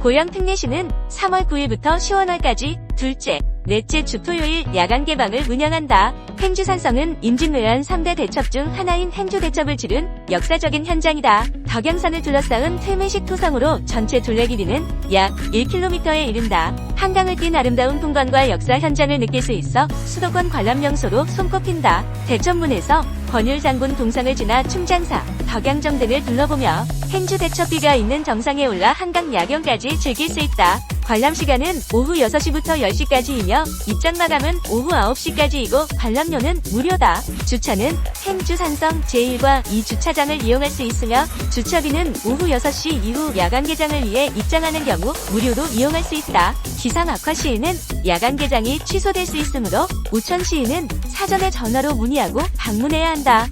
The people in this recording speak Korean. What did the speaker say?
고양 특례시는 3월 9일부터 10월까지 둘째, 넷째 주 토요일 야간 개방을 운영한다. 행주 산성은 임진왜란 3대 대첩 중 하나인 행주 대첩을 치른 역사적인 현장이다. 덕양산을 둘러싸은 퇴문식 토성으로 전체 둘레 길이는 약 1km에 이른다. 한강을 띤 아름다운 풍광과 역사 현장을 느낄 수 있어 수도권 관람 명소로 손꼽힌다. 대천문에서 권율장군 동상을 지나 충장사, 덕양정 등을 둘러보며 행주 대첩비가 있는 정상에 올라 한강 야경까지 즐길 수 있다. 관람 시간은 오후 6시부터 10시까지이며 입장 마감은 오후 9시까지이고 관람료는 무료다. 주차는 행주 산성 제1과 2 주차장을 이용할 수 있으며 주차비는 오후 6시 이후 야간 개장을 위해 입장하는 경우 무료로 이용할 수 있다. 기상 악화 시에는 야간 개장이 취소될 수 있으므로 우천 시에는 사전에 전화로 문의하고 방문해야 한다.